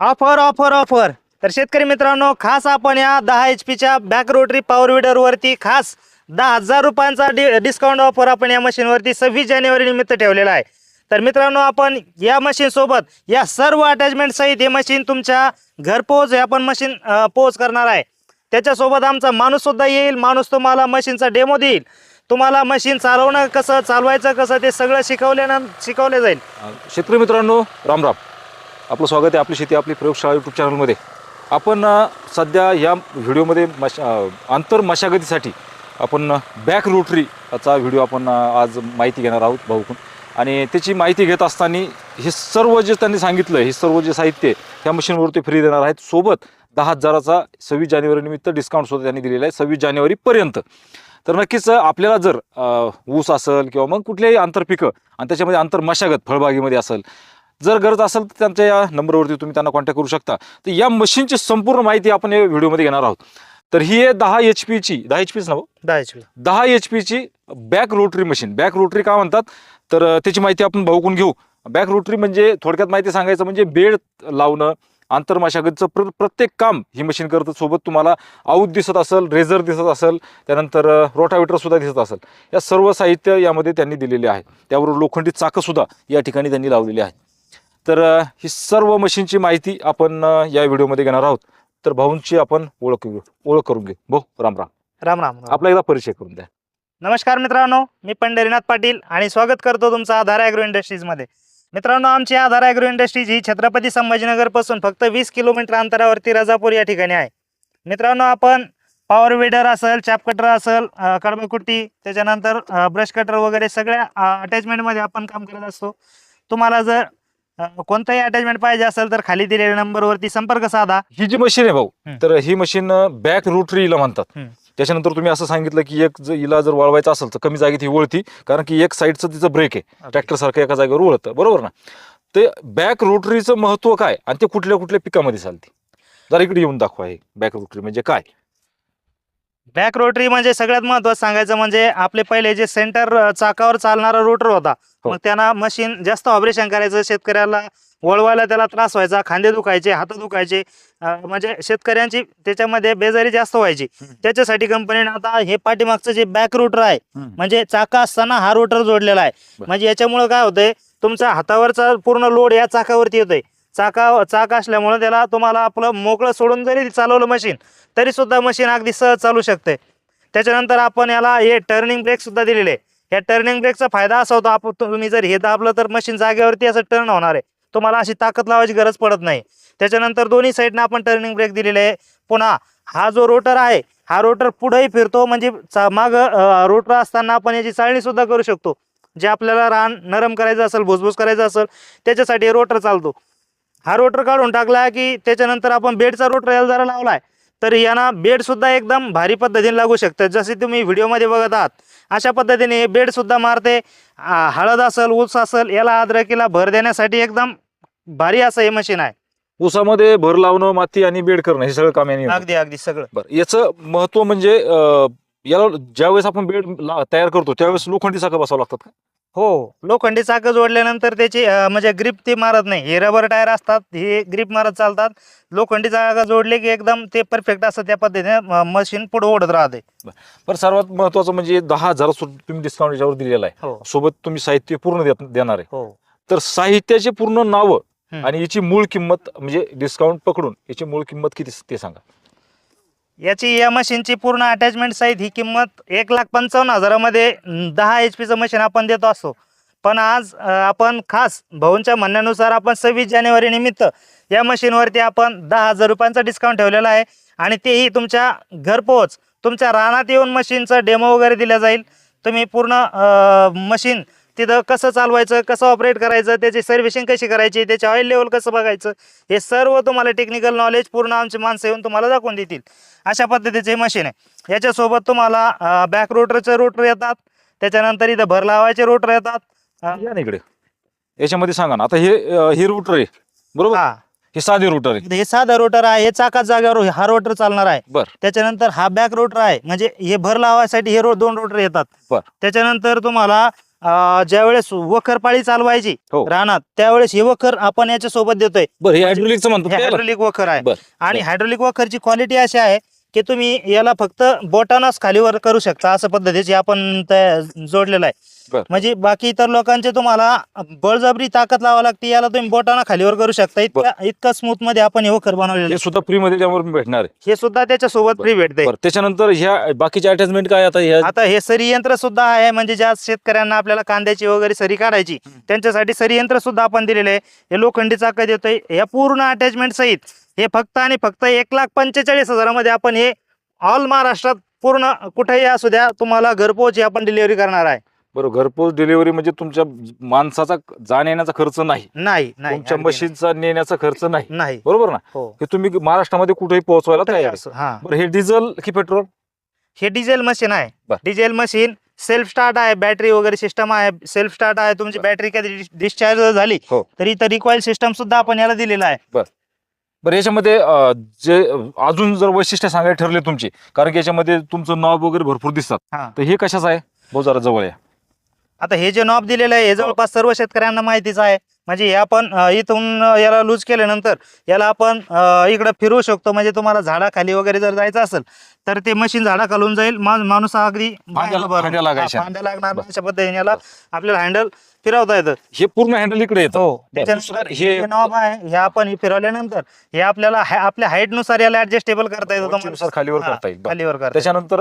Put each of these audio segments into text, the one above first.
Offer offer offer. तर शेतकरी मित्रांनो खास आपण या दहा एच पीच्या बॅक रोटरी पॉवर विडरवरती खास दहा हजार रुपयांचा डि डिस्काउंट ऑफर आपण या मशीनवरती सव्वीस जानेवारी निमित्त ठेवलेला आहे. तर मित्रांनो आपण या मशीनसोबत या सर्व अटॅचमेंटसहित हे मशीन तुमच्या घरपोच हे आपण मशीन पोच करणार आहे. त्याच्यासोबत आमचा माणूससुद्धा येईल. माणूस तुम्हाला मशीनचा डेमो देईल. तुम्हाला मशीन चालवणं कसं चालवायचं कसं ते सगळं शिकवल्यानं शिकवलं जाईल. शेतकरी मित्रांनो राम राम. आपलं स्वागत आहे आपली शेती आपली प्रयोगशाळा यूट्यूब चॅनलमध्ये आपण सध्या या व्हिडिओमध्ये मश आंतर मशागतीसाठी आपण बॅक रोटरीचा व्हिडिओ आपण आज माहिती घेणार आहोत भाऊकून. आणि त्याची माहिती घेत असताना हे सर्व जे त्यांनी सांगितलं हे सर्व जे साहित्य त्या मशीनवरती फ्री देणार आहेत. सोबत दहा हजाराचा सव्वीस जानेवारी निमित्त डिस्काउंट सुद्धा त्यांनी दिलेला आहे सव्वीस जानेवारीपर्यंत तर नक्कीच आपल्याला जर ऊस असेल किंवा मग कुठल्याही आंतरपिकं आणि त्याच्यामध्ये आंतर मशागत फळबागेमध्ये असेल जर गरज असेल तर त्यांच्या या नंबरवरती तुम्ही त्यांना कॉन्टॅक्ट करू शकता. तर या मशीनची संपूर्ण माहिती आपण या व्हिडिओमध्ये घेणार आहोत. तर ही आहे दहा एच पीची दहा एच पीच ना? दहा एच पी दहा एच पीची back rotary machine back rotary का म्हणतात? तर त्याची माहिती आपण भाऊकून घेऊ. बॅक रोटरी म्हणजे थोडक्यात माहिती सांगायचं म्हणजे बेड लावणं आंतरमाशागतचं प्र प्रत्येक काम ही मशीन करतं. सोबत तुम्हाला आऊत दिसत असेल रेझर दिसत असेल त्यानंतर रोटावेटर सुद्धा दिसत असेल. या सर्व साहित्य यामध्ये त्यांनी दिलेले आहे. त्याबरोबर लोखंडी चाकं सुद्धा या ठिकाणी त्यांनी लावलेली आहे. तर ही सर्व मशीनची माहिती आपण या व्हिडिओमध्ये घेणार आहोत. तर भाऊंची आपण ओळख ओळख करून घेऊ भाऊ राम राम. राम राम. आपला एकदा परिचय करून द्या. नमस्कार मित्रांनो मी पंढरीनाथ पाटील आणि स्वागत करतो तुमचं आधार ॲग्रो इंडस्ट्रीजमध्ये. मित्रांनो आमची आधार ॲग्रो इंडस्ट्रीज ही छत्रपती संभाजीनगरपासून फक्त वीस किलोमीटर अंतरावरती राजापूर या ठिकाणी आहे. मित्रांनो आपण पॉवर विडर असेल चॅप कटर असेल कडबाकुट्टी त्याच्यानंतर ब्रश कटर वगैरे सगळ्या अटॅचमेंटमध्ये आपण काम करत असतो. तुम्हाला जर कोणतंही अटॅचमेंट पाहिजे असेल तर खाली दिलेल्या नंबरवरती संपर्क साधा. ही जी मशीन आहे भाऊ. तर ही मशीन बॅक रोटरीला म्हणतात. त्याच्यानंतर तुम्ही असं सांगितलं की एक हिला जर वळवायचं असेल तर कमी जागेत ही वळती कारण की एक साईडचं तिचं ब्रेक आहे. ट्रॅक्टर सारखं एका जागेवर वळतं बरोबर ना? ते बॅक रोटरीचं महत्त्व काय? आणि ते कुठल्या कुठल्या पिकामध्ये चालते? जरा इकडे येऊन दाखवा हे बॅक रोटरी म्हणजे काय? बॅक रोटरी म्हणजे सगळ्यात महत्वाचं सांगायचं म्हणजे आपले पहिले जे सेंटर चाकावर चालणारा रोटर होता हो. मग त्यांना मशीन जास्त ऑपरेशन करायचं शेतकऱ्याला वळवायला त्याला त्रास व्हायचा खांदे दुखायचे हात दुखायचे म्हणजे शेतकऱ्यांची त्याच्यामध्ये बेजारी जास्त व्हायची. त्याच्यासाठी कंपनीने आता हे पाठीमागचं जे बॅक रोटर आहे. म्हणजे चाका असताना हा रोटर जोडलेला आहे. म्हणजे याच्यामुळे काय होतंय तुमच्या हातावरचा पूर्ण लोड या चाकावरती येतोय चाका चाक असल्यामुळे त्याला तुम्हाला आपलं मोकळं सोडून जरी चालवलं मशीन तरी सुद्धा मशीन अगदी सहज चालू शकते. त्याच्यानंतर आपण याला हे टर्निंग ब्रेकसुद्धा दिलेले. आहे. या टर्निंग ब्रेकचा फायदा असा होतो आपण तुम्ही जर हे दाबलं तर मशीन जागेवरती असं टर्न होणार आहे. तुम्हाला अशी ताकद लावायची गरज पडत नाही. त्याच्यानंतर दोन्ही साईडनं आपण टर्निंग ब्रेक दिलेले आहे. पुन्हा हा जो रोटर आहे हा रोटर पुढेही फिरतो म्हणजे चा माग रोटर असताना आपण याची चाळणीसुद्धा करू शकतो. जे आपल्याला रान नरम करायचं असेल भुसभुस करायचं असेल त्याच्यासाठी रोटर चालतो. हा रोटर काढून टाकला की त्याच्यानंतर आपण बेडचा रोटर याला जरा लावलाय तर यांना बेड सुद्धा एकदम भारी पद्धतीने लागू शकतं. जसे तुम्ही व्हिडिओमध्ये बघत आहात अशा पद्धतीने बेड सुद्धा मारते. हळद असेल ऊस असेल याला अद्रकीला भर देण्यासाठी एकदम भारी असं हे मशीन आहे. ऊसामध्ये भर लावणं माती आणि बेड करणं हे सगळं काम. अगदी अगदी सगळं. बरं याचं महत्त्व म्हणजे याला ज्यावेळेस आपण बेड तयार करतो त्यावेळेस लोखंडी चाकं बसावं लागतात का? हो लोखंडी चाकं जोडल्यानंतर त्याची म्हणजे ग्रीप ती मारत नाही. हे रबर टायर असतात हे ग्रीप मारत चालतात. लोखंडी चाकं जोडले की एकदम ते परफेक्ट असतं त्या पद्धतीने मशीन पुढे ओढत राहते. पण सर्वात महत्वाचं म्हणजे दहा हजार तुम्ही डिस्काउंट याच्यावर दिलेला आहे. हो. सोबत तुम्ही साहित्य पूर्ण देणार आहे. हो. तर साहित्याचे पूर्ण नावं. आणि याची मूळ किंमत म्हणजे डिस्काउंट पकडून याची मूळ किंमत किती ते सांगा. याची या मशीनची पूर्ण अटॅचमेंट सहित ही किंमत एक लाख पंचावन्न हजारामध्ये दहा एच पीचं मशीन आपण देत असतो पण आज आपण खास भाऊंच्या म्हणण्यानुसार आपण सव्वीस जानेवारी निमित्त या मशीनवरती आपण दहा हजार रुपयांचा डिस्काउंट ठेवलेला आहे. आणि तेही तुमच्या घरपोच तुमच्या रानात येऊन मशीनचं डेमो वगैरे दिला जाईल. तुम्ही पूर्ण मशीन तिथं कसं चालवायचं कसं ऑपरेट करायचं त्याची सर्व्हिसिंग कशी करायची त्याचे ऑइल लेवल कसं बघायचं हे सर्व तुम्हाला टेक्निकल नॉलेज पूर्ण आमची माणसं येऊन तुम्हाला दाखवून देतील. अशा पद्धतीचे मशीन आहे. याच्यासोबत तुम्हाला बॅक रोटरचे रोटर येतात. त्याच्यानंतर इथं भर लावायचे रोटर येतात. या इकडे. याच्यामध्ये सांगा ना. आता हे हे रुटर आहे. बरोबर? हा. हे साधे रुटर आहे. हे साधा रोटर आहे. हे चाकात जागेवर हा रोटर चालणार आहे. बर. त्याच्यानंतर हा बॅक रोटर आहे. म्हणजे हे भर लावायसाठी हे रो दोन रोटर येतात. बर. त्याच्यानंतर तुम्हाला अं, ज्यावेळेस वखर पाळी चालवायची हो. रानात त्यावेळेस हे वखर आपण याच्या सोबत देतोय बरं हे हायड्रोलिकचं म्हणतात हे त्याला? हायड्रोलिक वखर आहे बरं, आणि. हायड्रोलिक वखरची क्वालिटी अशी आहे की तुम्ही याला फक्त बोटानच खालीवर करू शकता असं पद्धतीचे आपण त्या- जोडलेलं आहे बरं. म्हणजे बाकी इतर लोकांचे तुम्हाला बळजबरी ताकद लावा लागते याला तुम्ही बोटाना खालीवर करू शकता. इतका इतका स्मूथमध्ये आपण हे वखर बनवलेलं हे आहे. सुद्धा फ्री मध्ये त्यावर भेटणार आहे. हे सुद्धा त्याच्या सोबत बरं. फ्री भेटते बरं. त्याच्यानंतर ह्या बाकीचे अटॅचमेंट काय आता? ह्या आता हे सरी यंत्र सुद्धा आहे म्हणजे ज्या शेतकऱ्यांना आपल्याला कांद्याची वगैरे सरी काढायची त्यांच्यासाठी सरी यंत्र सुद्धा आपण दिलेले आहे. हे लोखंडी चाकं देतोय. या पूर्ण अटॅचमेंट सहित हे फक्त आणि फक्त एक लाख पंचेचाळीस हजारामध्ये आपण हे ऑल महाराष्ट्रात पूर्ण कुठेही असू द्या तुम्हाला घरपोच हे आपण डिलिव्हरी करणार आहे. बरोबर घरपोच डिलिव्हरी म्हणजे तुमच्या माणसाचा जाण येण्याचा खर्च नाही. नाही नाही तुमच्या अगदी मशीनचा नेण्याचा खर्च नाही. नाही. नाही बरोबर ना? हो. हे तुम्ही महाराष्ट्रामध्ये कुठेही पोहोचवायला तयार आहे. हा. बरं हे डिझेल की पेट्रोल हे डिझेल मशीन आहे. बर. डिझेल मशीन सेल्फ स्टार्ट आहे बॅटरी वगैरे सिस्टम आहे सेल्फ स्टार्ट आहे तुमची बॅटरी कधी डिस्चार्ज झाली हो. तरी तर रिकॉईल सिस्टम सुद्धा आपण याला दिलेला आहे. बरं. याच्यामध्ये अं, जे अजून जर वैशिष्ट्य सांगायला ठरले तुमचे कारण की याच्यामध्ये तुमचं नॉब वगैरे भरपूर दिसतात. हा. तर हे कशाचं आहे? भाऊ जरा जवळ या. आता हे जे नॉब दिलेलं आहे हे जवळपास सर्व शेतकऱ्यांना माहितीच आहे. म्हणजे हे आपण इथून याला लूज केल्यानंतर याला आपण इकडं फिरवू शकतो. म्हणजे तुम्हाला झाडाखाली वगैरे जर जायचं असेल तर ते मशीन झाडाखालून जाईल. मा- माणूस अगदी. फांद्या लागणार. अशा पद्धतीने. याला आपल्याला हँडल फिरवता येतं. हे पूर्ण हँडल इकडे येतं. हो. हे- नॉब आहे. हे आपण हे फिरवल्यानंतर हे आपल्याला आपल्या हाईटनुसार याला ऍडजस्टेबल करता येतं खालीवर करता येईल. खालीवर करता. त्याच्यानंतर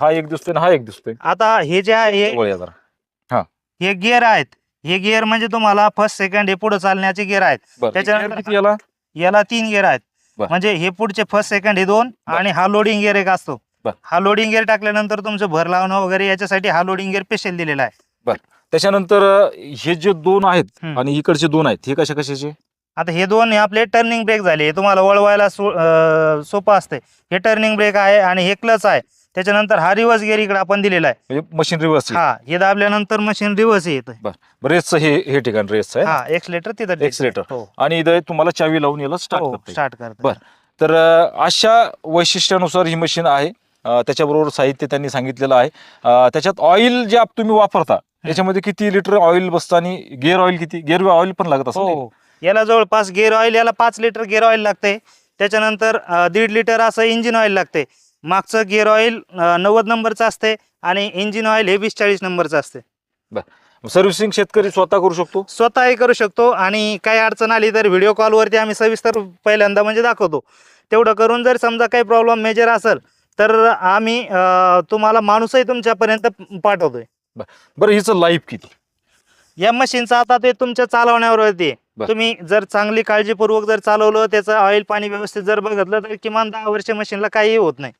हा एक दिसतोय हा एक दिसतोय. आता हे जे आहे हे गिअर आहेत. हे गिअर म्हणजे तुम्हाला फर्स्ट सेकंड हे पुढे चालण्याचे गिअर आहेत. त्याच्यानंतर- याला? याला तीन गिअर आहेत. म्हणजे हे पुढचे फर्स्ट सेकंड हे दोन. आणि हा लोडिंग गिअर एक असतो. हा लोडिंग गिअर टाकल्यानंतर तुमचं भर लावणं वगैरे याच्यासाठी हा लोडिंग गिअर स्पेशल दिलेला आहे. त्याच्यानंतर हे जे दोन आहेत. आणि इकडचे दोन आहेत हे कशा कशाचे? आता हे दोन हे आपले टर्निंग ब्रेक झाले. हे तुम्हाला वळवायला सोपं असते हे टर्निंग ब्रेक आहे आणि हे क्लच आहे. त्याच्यानंतर हा रिव्हर्स गिअर इकडे आपण दिलेला आहे. म्हणजे मशीन रिव्हर्स हा हे दाबल्यानंतर मशीन रिव्हर्स येतं रेसचं हे हे ठिकाण रेसचं आहे हा एक्सलेटर तिथं Accelerator. हो. आणि इथं तुम्हाला चावी लावून याला स्टार्ट. स्टार्ट करतो बर. तर अशा वैशिष्ट्यानुसार ही मशीन आहे. त्याच्याबरोबर साहित्य त्यांनी सांगितलेलं आहे. त्याच्यात ऑइल जे आप- तुम्ही वापरता त्याच्यामध्ये किती लिटर ऑइल बसतं आणि गेअर ऑइल किती? गेअर ऑइल पण लागत असं हो. याला जवळपास गिअर ऑइल याला पाच लिटर गिअर ऑइल लागते त्याच्यानंतर दीड लिटर असं इंजिन ऑइल लागते मागचं गिअर ऑइल नव्वद नंबरचं असते आणि इंजिन ऑइल हे वीस चाळीस नंबरचं असते. सर्व्हिसिंग शेतकरी स्वतः करू शकतो? स्वतःही करू शकतो आणि काही अडचण आली तर व्हिडिओ कॉलवरती आम्ही सविस्तर पहिल्यांदा म्हणजे दाखवतो. तेवढं करून जर समजा काही प्रॉब्लेम मेजर असेल तर आम्ही तुम्हाला माणूसही तुमच्यापर्यंत पाठवतोय. बरं. हिचं लाईफ किती? या मशीनचं आता ते तुमच्या चालवण्यावरती आहे. बर. तुम्ही जर चांगली काळजीपूर्वक जर चालवलं त्याचं ऑइल पाणी व्यवस्थित जर बघितलं तर किमान दहा वर्ष मशीनला काहीही होत नाही.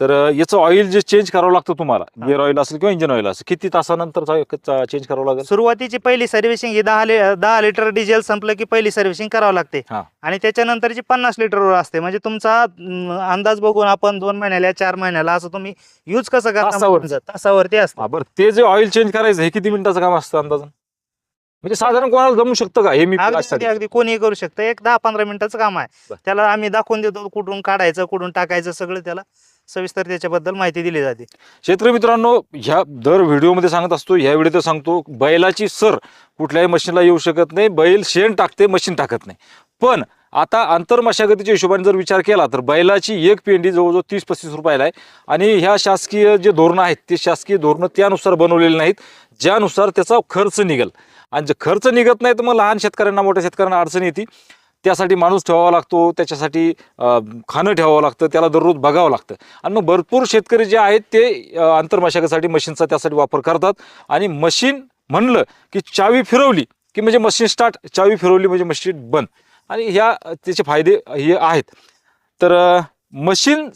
तर याचं ऑइल जे चेंज करावं लागतं तुम्हाला. गेअर ऑइल असेल किंवा इंजिन ऑइल असेल किती तासानंतर चेंज करावं लागेल? सुरुवातीची पहिली सर्व्हिसिंग ही दहा दहा लिटर डिझेल संपलं की पहिली सर्व्हिसिंग करावं लागते. आणि त्याच्यानंतरची पन्नास लिटरवर असते. म्हणजे तुमचा अंदाज बघून आपण दोन महिन्याला चार महिन्याला असं तुम्ही युज कसं तासावर. मशीनचं? तासावरती असतं. बरं. ते जे ऑइल चेंज करायचं हे किती मिनिटाचं काम असतं अंदाजन? म्हणजे साधारण कोणाला जमू शकतं का? हे मी अगदी कोणीही करू शकतं. एक दहा पंधरा मिनिटाचं काम आहे. त्याला आम्ही दाखवून देतो कुठून काढायचं कुठून टाकायचं सगळं त्याला. सविस्तर त्याच्याबद्दल माहिती दिली जाते. क्षेत्र मित्रांनो ह्या दर व्हिडिओमध्ये सांगत असतो ह्या व्हिडिओत सांगतो बैलाची सर कुठल्याही मशीनला येऊ शकत नाही बैल शेण टाकते मशीन टाकत नाही. पण आता आंतरमशागतीच्या हिशोबाने जर विचार केला तर बैलाची एक पेंडी जवळजवळ तीस पस्तीस रुपयाला आहे. आणि ह्या शासकीय जे धोरणं आहेत ते शासकीय धोरणं त्यानुसार बनवलेले नाहीत ज्यानुसार त्याचा खर्च निघेल. आणि जर खर्च निघत नाही तर मग लहान शेतकऱ्यांना मोठ्या शेतकऱ्यांना अडचण येते. त्यासाठी माणूस ठेवावा लागतो त्याच्यासाठी खाणं ठेवावं लागतं त्याला दररोज बघावं लागतं. आणि मग भरपूर शेतकरी जे आहेत ते अं, आंतरमशागतीसाठी मशीनचा त्यासाठी वापर करतात. आणि मशीन म्हणलं की चावी फिरवली की म्हणजे मशीन स्टार्ट चावी फिरवली म्हणजे मशीन बंद. आणि ह्या त्याचे फायदे हे आहेत. तर मशीन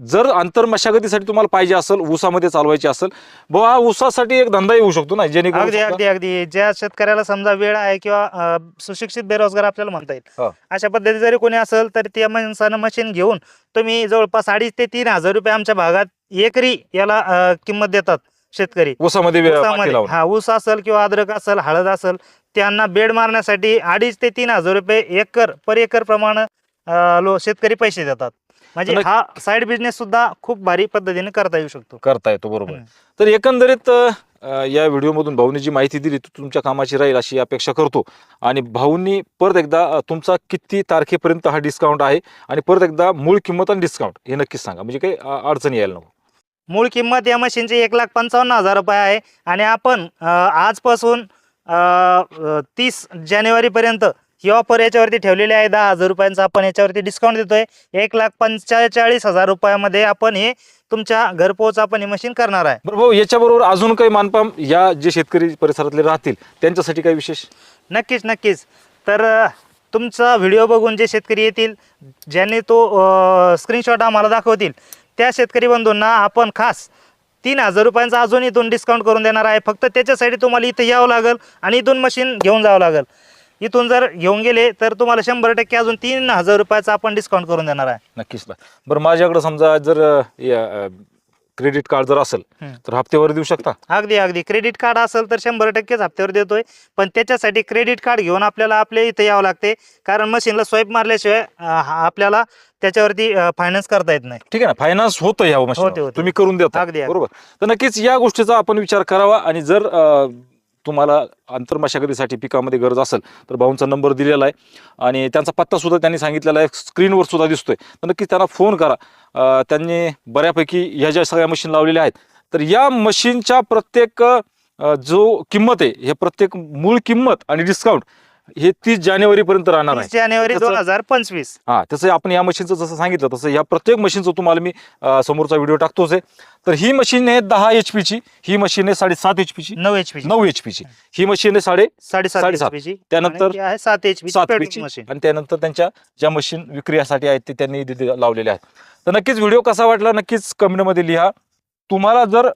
जर आंतरमशागतीसाठी तुम्हाला पाहिजे असेल ऊसामध्ये चालवायची असेल हा ऊसासाठी एक धंदा येऊ शकतो ना जेणेकरून अगदी अगदी अगदी. ज्या शेतकऱ्याला समजा वेळ आहे किंवा अं, सुशिक्षित बेरोजगार आपल्याला म्हणता हा. येईल अशा पद्धती जरी कोणी असेल तर त्या माणसानं मशीन घेऊन तुम्ही जवळपास अडीच ते तीन हजार रुपये आमच्या भागात एकरी याला अं, किंमत देतात शेतकरी. ऊसामध्ये वे- माती ऊसामध्ये लावून. हा ऊस असेल किंवा अद्रक असेल हळद असेल त्यांना बेड मारण्यासाठी अडीच ते तीन हजार रुपये एकर पर एकर प्रमाणे अं, लो शेतकरी पैसे देतात. म्हणजे हा साईड बिझनेस सुद्धा खूप भारी पद्धतीने करता येऊ शकतो. करता येतो बरोबर. तर एकंदरीत या व्हिडिओमधून भाऊनी जी माहिती दिली ती तुमच्या कामाची राहील अशी अपेक्षा करतो. आणि भाऊंनी परत एकदा तुमचा किती तारखेपर्यंत हा डिस्काउंट आहे? आणि परत एकदा मूळ किंमत आणि डिस्काउंट हे नक्कीच सांगा. म्हणजे काही अडचण यायला नको. मूळ किंमत या मशीनची एक लाख पंचावन्न हजार रुपये आहे. आणि आपण आजपासून तीस जानेवारीपर्यंत ही ऑफर याच्यावरती ठेवलेली आहे. दहा हजार रुपयांचा आपण याच्यावरती डिस्काउंट देतोय. एक लाख पंचेचाळीस हजार रुपयामध्ये आपण हे तुमच्या घरपोच आपण ही मशीन करणार आहे. बरं भाऊ याच्याबरोबर अजून काही मानपाम या जे शेतकरी परिसरातले राहतील त्यांच्यासाठी काही विशेष? नक्कीच नक्कीच. तर तुमचा व्हिडिओ बघून जे शेतकरी येतील ज्यांनी तो स्क्रीनशॉट आम्हाला दाखवतील त्या शेतकरी बंधूंना आपण खास तीन हजार रुपयांचा अजून इथून डिस्काउंट करून देणार आहे. फक्त त्याच्यासाठी तुम्हाला इथं यावं लागेल आणि इथून मशीन घेऊन जावं लागेल. इथून जर घेऊन गेले तर तुम्हाला शंभर टक्के अजून तीन हजार रुपयाचा आपण डिस्काउंट करून देणार आहे. नक्कीच ना. बरं माझ्याकडे समजा जर क्रेडिट कार्ड जर असेल. तर हप्त्यावर देऊ शकता? अगदी अगदी. क्रेडिट कार्ड असेल तर शंभर टक्केच हप्त्यावर देतोय. पण त्याच्यासाठी क्रेडिट कार्ड घेऊन आपल्याला आपल्या इथं यावं लागते. कारण मशीनला स्वाईप मारल्याशिवाय आपल्याला त्याच्यावरती फायनान्स करता येत नाही. ठीक आहे ना. फायनान्स होतं होते. तुम्ही करून देता. अगदी. बरोबर. तर नक्कीच या गोष्टीचा आपण विचार करावा. आणि जर तुम्हाला आंतरमशागतीसाठी पिकामध्ये गरज असेल तर भाऊंचा नंबर दिलेला आहे. आणि त्यांचा पत्तासुद्धा त्यांनी सांगितलेला आहे. स्क्रीनवर सुद्धा दिसतोय. तर नक्कीच त्यांना फोन करा. त्यांनी बऱ्यापैकी ह्या ज्या सगळ्या मशीन लावलेल्या आहेत तर या मशीनच्या प्रत्येक जो किंमत आहे हे प्रत्येक मूळ किंमत आणि डिस्काउंट हे तीस जानेवारीपर्यंत राहणार आहे. तीस जानेवारी त्याचं- दोन हजार पंचवीस. हा तसं आपण या मशीनचं जसं सांगितलं तसं या प्रत्येक मशीनचं तुम्हाला मी अं, समोरचा व्हिडिओ टाकतोच आहे. तर ही मशीन आहे दहा एच पीची ही मशीन आहे साडेसात एच पीची नऊ एच पी नऊ एच पीची ही मशीन आहे साडे साडेसात साडेसात. त्यानंतर आहे सात एच पी सात पीची मशीन आणि त्यानंतर त्यांच्या ज्या मशीन विक्रीसाठी आहेत ते त्यांनी तिथे लावलेले आहेत. तर नक्कीच व्हिडिओ कसा वाटला नक्कीच कमेंटमध्ये लिहा. तुम्हाला जर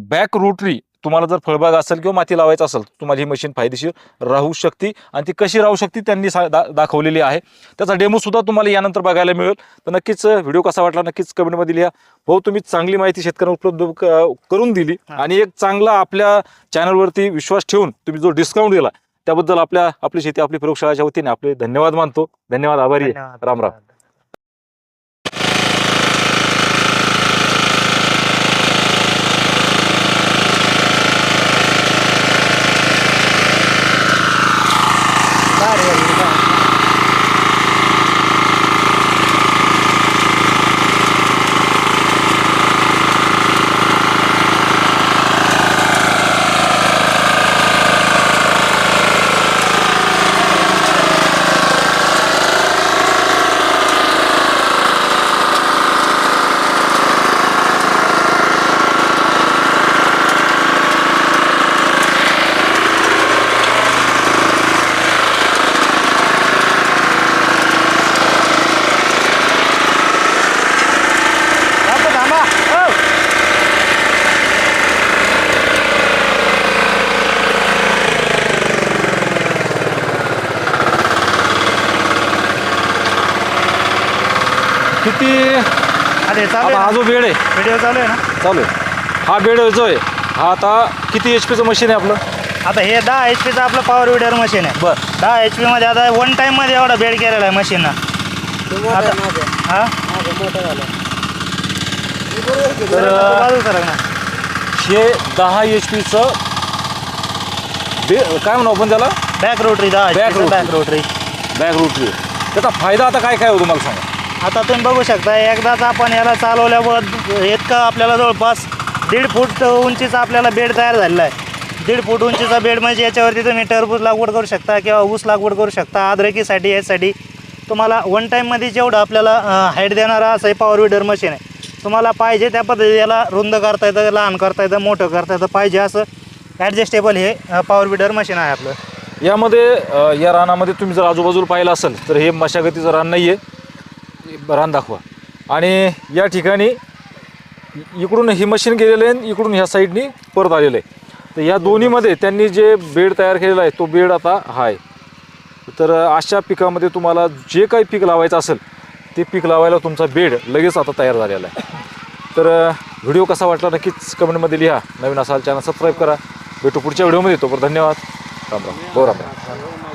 बॅक रोटरी तुम्हाला जर फळबाग असेल किंवा माती लावायचं असेल तुम्हाला ही मशीन फायदेशीर राहू शकते आणि ती कशी राहू शकते त्यांनी सा- दा- दाखवलेली आहे. त्याचा डेमो सुद्धा तुम्हाला यानंतर बघायला मिळेल. तर नक्कीच व्हिडिओ कसा वाटला नक्कीच कमेंटमध्ये लिहा. हो तुम्ही चांगली माहिती शेतकऱ्यांना उपलब्ध करून दिली. आणि एक चांगला आपल्या चॅनलवरती विश्वास ठेवून तुम्ही जो डिस्काउंट दिला त्याबद्दल आपल्या आपली शेती आपली प्रयोगशाळाच्या वतीने आपले धन्यवाद मानतो. धन्यवाद आभारी. राम राम भारी, भारी, भारी. थांबा, थांबा. हो. किती अरे चालू आता हा आहे जो बेड आहे. व्हिडिओ चालू आहे ना? चालू आहे. हा बेड जो आहे हा आता किती एच पीचं मशीन आहे आपलं? आता हे दहा एच पीचं आपलं पॉवर विडर मशीन आहे. बर. दहा एच पी मध्ये आता वन टाइममध्ये एवढा बेड केलेला आहे मशीन आता हा? तर बाजू सरक ना. हे दहा एच पीचं बे काय म्हणू आपण त्याला? बॅक रोटरी दहा Back rotary. Back rotary back rotary त्याचा फायदा आता काय काय हो तुम्हाला सांगा? आता तुम्ही बघू शकता एकदाच आपण याला चालवल्यावर इतकं आपल्याला जवळपास दीड फूट उंचीचा आपल्याला बेड तयार झालेला आहे. दीड फूट उंचीचा बेड म्हणजे याच्यावरती तुम्ही टरबूज लागवड करू शकता किंवा ऊस लागवड करू शकता आद्रकीसाठी यासाठी तुम्हाला वन टाईममध्ये जेवढं आपल्याला हाईट देणारा असं हे पॉवर विडर मशीन आहे. तुम्हाला पाहिजे त्या पद्धती याला रुंद करता येतं लहान करता येतं मोठं करता येतं पाहिजे असं ॲडजस्टेबल हे पॉवर विडर मशीन आहे आपलं. यामध्ये या रानामध्ये तुम्ही जर आजूबाजूला पाहिलं असेल तर हे मशागतीचं रान नाही आहे रान दाखवा. आणि या ठिकाणी इकडून ही मशीन गेलेलं आहे आणि इकडून ह्या साईडनी परत आलेलं आहे. तर या दोन्हीमध्ये त्यांनी जे बेड तयार केलेला आहे तो बेड आता हा आहे. तर अशा पिकामध्ये तुम्हाला जे काही पीक लावायचं असेल ते पीक लावायला तुमचा बेड लगेच आता तयार झालेला आहे. तर व्हिडिओ कसा वाटला नक्कीच कमेंटमध्ये लिहा. नवीन असाल चॅनल सबस्क्राईब करा. भेटू पुढच्या व्हिडिओमध्ये. तोपर्यंत धन्यवाद. राम राम. हो राम राम.